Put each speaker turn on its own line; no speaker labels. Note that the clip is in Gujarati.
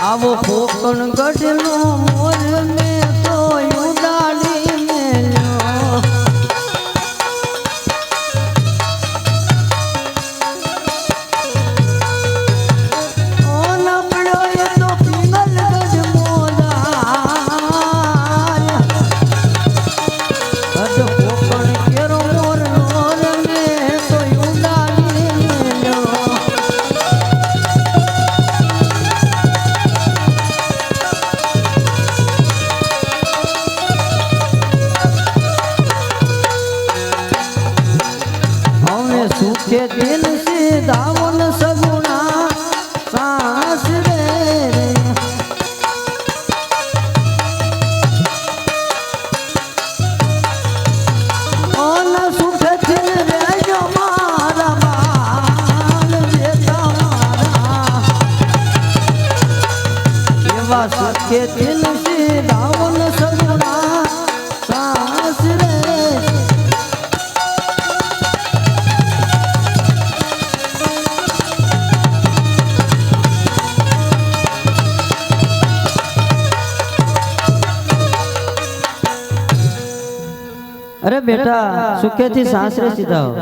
આવો કોકણ ગઢનો મોર સુખે દિલ સે દાવન સગુણા સાસ રે સુખે દિલ રે જો મારા બાલ રે તમારા એવા સુખે દિલ સે દાવન સગુણા અરે બેટા સુખેથી સાસરે સીધા હો.